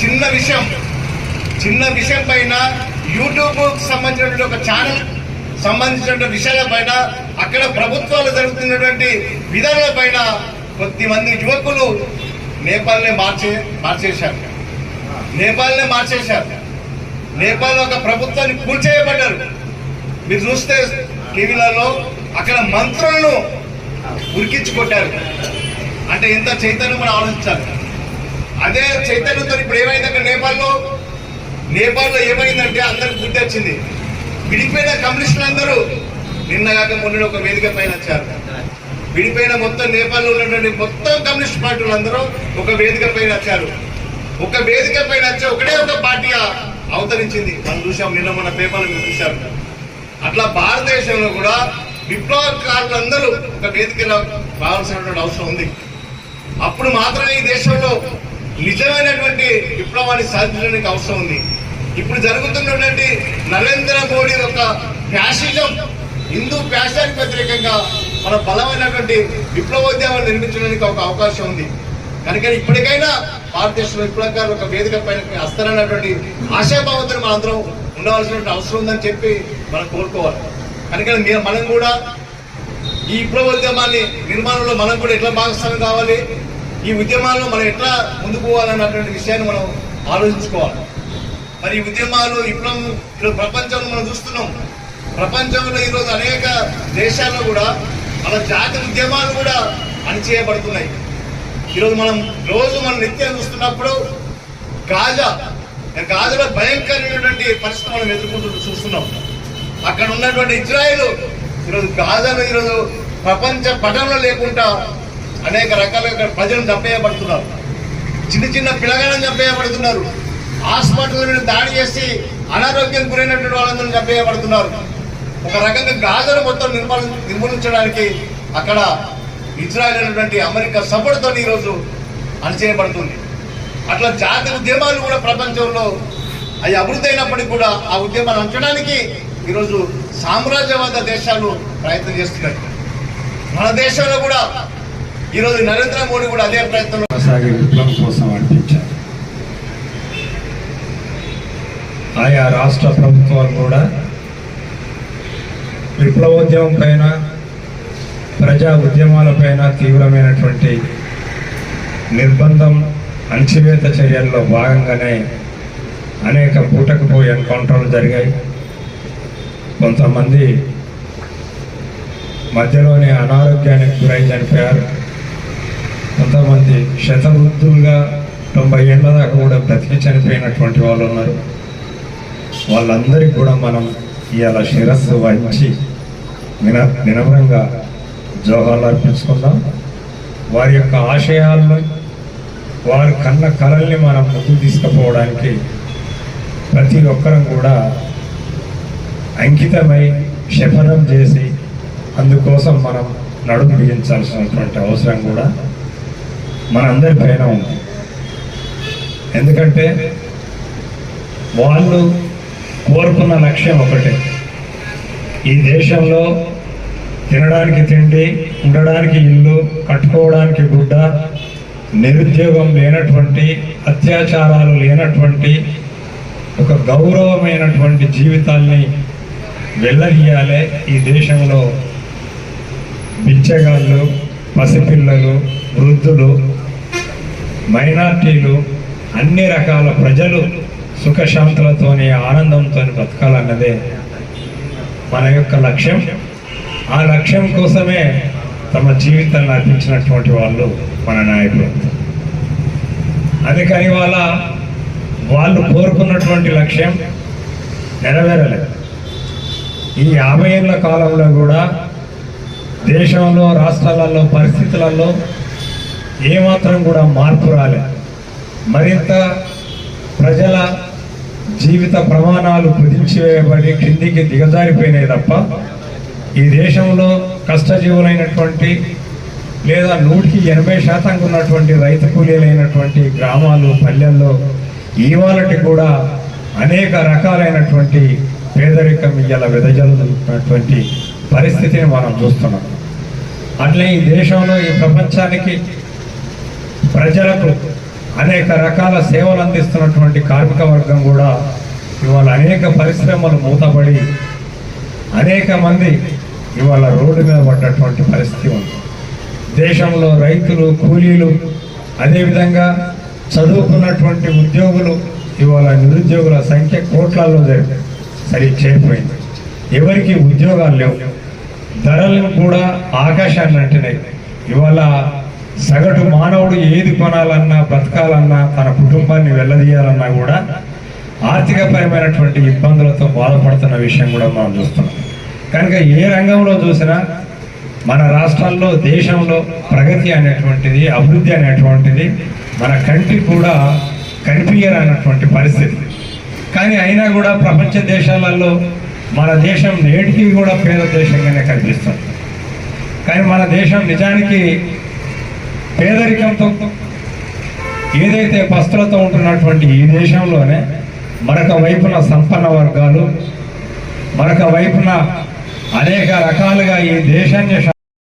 చిన్న విషయం. చిన్న విషయం పైన యూట్యూబ్ సంబంధించినటువంటి ఒక ఛానల్ సంబంధించినటువంటి విషయాల పైన అక్కడ ప్రభుత్వాలు జరుగుతున్నటువంటి విధానాల పైన కొద్దిమంది యువకులు నేపాల్నే మార్చే మార్చేశారు. నేపాల్నే మార్చేశారు. నేపాల్ ఒక ప్రభుత్వాన్ని కూల్చేయబడ్డారు. మీరు చూస్తే టీవీలలో అక్కడ మంత్రులను ఉరికించుకొట్టారు అంటే ఇంత చైతన్యం మనం ఆలోచించాలి. అదే చైతన్యంతో ఇప్పుడు ఏమైంది అక్కడ నేపాల్లో నేపాల్లో ఏమైందంటే అందరికి గుర్తు వచ్చింది. విడిపోయిన కమ్యూనిస్టులు అందరూ నిన్న కాక మొన్న ఒక వేదిక పైన వచ్చారు. విడిపోయిన మొత్తం నేపాల్లో ఉన్నటువంటి మొత్తం కమ్యూనిస్ట్ పార్టీలు అందరూ ఒక వేదిక పైన వచ్చారు. ఒక వేదిక పైన వచ్చే ఒకటే ఒక పార్టీ అవతరించింది. మనం చూసాం నిన్న మన పేపర్లు మీరు చూశారు. అట్లా భారతదేశంలో కూడా విప్లవకారులందరూ ఒక వేదికలో రావాల్సినటువంటి అవసరం ఉంది. అప్పుడు మాత్రమే ఈ దేశంలో నిజమైనటువంటి విప్లవాన్ని సాధించడానికి అవసరం ఉంది. ఇప్పుడు జరుగుతున్నటువంటి నరేంద్ర మోడీ యొక్క ఫ్యాషిజం హిందూ ఫ్యాషానికి వ్యతిరేకంగా మన బలమైనటువంటి విప్లవోద్యమాన్ని నిర్మించడానికి ఒక అవకాశం ఉంది. కనుక ఇప్పటికైనా భారతదేశంలో విప్లవకారులు ఒక వేదిక పైన వస్తారన్నటువంటి ఆశాభావంతో మనందరం ఉండవలసినటువంటి అవసరం ఉందని చెప్పి మనం కోరుకోవాలి. కనుక మనం కూడా ఈ విప్లవోద్యమాన్ని నిర్మాణంలో మనం కూడా ఎట్లా భాగస్వామి కావాలి? ఈ ఉద్యమాల్లో మనం ఎట్లా ముందుకు పోవాలన్నటువంటి విషయాన్ని మనం ఆలోచించుకోవాలి. మరి ఈ ఉద్యమాలు విప్లవం ఈరోజు ప్రపంచంలో మనం చూస్తున్నాం. ప్రపంచంలో ఈరోజు అనేక దేశాల్లో కూడా మన జాతి ఉద్యమాలు కూడా అణిచేయబడుతున్నాయి ఈరోజు మనం రోజు మనం నిత్యం చూస్తున్నప్పుడు గాజా గాజాలో భయంకరమైనటువంటి పరిస్థితి మనం ఎదుర్కొంటూ చూస్తున్నాం. అక్కడ ఉన్నటువంటి ఇజ్రాయిల్ ఈరోజు గాజాలో ఈరోజు ప్రపంచ పటంలో లేకుండా అనేక రకాలుగా ఇక్కడ ప్రజలు చంపేయబడుతున్నారు. చిన్న చిన్న పిల్లగాళ్ళని చంపేయబడుతున్నారు. హాస్పిటల్ మీద దాడి చేసి అనారోగ్యం గురైనటువంటి వాళ్ళందరూ చంపేయబడుతున్నారు. ఒక రకంగా గాజాను మొత్తం నిర్మూల నిర్మూలించడానికి అక్కడ ఇజ్రాయెల్ అనేటువంటి అమెరికా సపోర్ట్తో ఈరోజు అణచేయబడుతుంది అట్లా జాతి ఉద్యమాలు కూడా ప్రపంచంలో అవి అభివృద్ధి అయినప్పటికీ కూడా ఆ ఉద్యమాలు అంచడానికి ఈరోజు సామ్రాజ్యవాద దేశాలు ప్రయత్నం చేస్తున్నాయి. మన దేశంలో కూడా ఈరోజు నరేంద్ర మోడీ కూడా అదే ప్రయత్నంలో కొనసాగే విప్లవం కోసం అనిపించారు. ఆయా రాష్ట్ర ప్రభుత్వాలు కూడా విప్లవోద్యమం పైన ప్రజా ఉద్యమాలపైన తీవ్రమైనటువంటి నిర్బంధం అణచివేత చర్యల్లో భాగంగానే అనేక పూటకు ఎన్కౌంటర్లు జరిగాయి. కొంతమంది మధ్యలోనే అనారోగ్యానికి గురై చనిపోయారు. కొంతమంది శతవృద్ధులుగా తొంభై ఏళ్ళ దాకా కూడా బ్రతికి చనిపోయినటువంటి వాళ్ళు ఉన్నారు. వాళ్ళందరికీ కూడా మనం ఇవాళ శిరస్సు వంచి విన వినమ్రంగా జోహాలు అర్పించుకుందాం. వారి యొక్క ఆశయాలను వారి కన్న కళల్ని మనం ముందుకు తీసుకుపోవడానికి ప్రతి ఒక్కరం కూడా అంకితమై శపథం చేసి అందుకోసం మనం నడుము బిగించాల్సినటువంటి అవసరం కూడా మనందరి పైన ఉంది. ఎందుకంటే వాళ్ళు కోరుకున్న లక్ష్యం ఒకటే. ఈ దేశంలో తినడానికి తిండి ఉండడానికి ఇల్లు కట్టుకోవడానికి గుడ్డ నిరుద్యోగం లేనటువంటి అత్యాచారాలు లేనటువంటి ఒక గౌరవమైనటువంటి జీవితాల్ని వెళ్ళగీయాలి ఈ దేశంలో బిచ్చగాళ్ళు పసిపిల్లలు వృద్ధులు మైనార్టీలు అన్ని రకాల ప్రజలు సుఖశాంతులతోని ఆనందంతో బతకాలన్నదే మన యొక్క లక్ష్యం. ఆ లక్ష్యం కోసమే తమ జీవితాన్ని అర్పించినటువంటి వాళ్ళు మన నాయకులు. అందుకని వాళ్ళ వాళ్ళు కోరుకున్నటువంటి లక్ష్యం నెరవేరలేదు. ఈ యాభై ఏళ్ళ కాలంలో కూడా దేశంలో రాష్ట్రాలలో పరిస్థితులలో ఏమాత్రం కూడా మార్పు రాలేదు మరింత ప్రజల జీవిత ప్రమాణాలు కుదించివేయబడి కిందికి దిగజారిపోయినాయి తప్ప ఈ దేశంలో కష్టజీవులైనటువంటి లేదా నూటికి ఎనభై శాతం ఉన్నటువంటి రైతు కూలీలైనటువంటి గ్రామాలు పల్లెల్లో ఇవాళటి కూడా అనేక రకాలైనటువంటి పేదరికం ఇయ్యాల వెదజల్లుతున్నటువంటి పరిస్థితిని మనం చూస్తున్నాం. అట్లే ఈ దేశంలో ఈ ప్రపంచానికి ప్రజలకు అనేక రకాల సేవలు అందిస్తున్నటువంటి కార్మిక వర్గం కూడా ఇవాళ అనేక పరిశ్రమలు మూతపడి అనేక మంది ఇవాళ రోడ్డు మీద పడ్డటువంటి పరిస్థితి ఉంది. దేశంలో రైతులు కూలీలు అదేవిధంగా చదువుకున్నటువంటి ఉద్యోగులు ఇవాళ నిరుద్యోగుల సంఖ్య కోట్లలో సరి చేరిపోయింది. ఎవరికి ఉద్యోగాలు లేవు. ధరలు కూడా ఆకాశాన్ని అంటున్నాయి ఇవాళ సగటు మానవుడు ఏది కొనాలన్నా బ్రతకాలన్నా తన కుటుంబాన్ని వెళ్ళదీయాలన్నా కూడా ఆర్థికపరమైనటువంటి ఇబ్బందులతో బాధపడుతున్న విషయం కూడా మనం చూస్తున్నాం. కనుక ఏ రంగంలో చూసినా మన రాష్ట్రాల్లో దేశంలో ప్రగతి అనేటువంటిది అభివృద్ధి అనేటువంటిది మన కంటికి కూడా కనిపించనటువంటి పరిస్థితి. కానీ అయినా కూడా ప్రపంచ దేశాలలో మన దేశం నేటికి కూడా పేద దేశంగానే కనిపిస్తుంది. కానీ మన దేశం నిజానికి పేదరికంతో ఏదైతే పస్తులతో ఉంటున్నటువంటి ఈ దేశంలోనే మరొక వైపున సంపన్న వర్గాలు మరొక వైపున అనేక రకాలుగా ఈ దేశాన్ని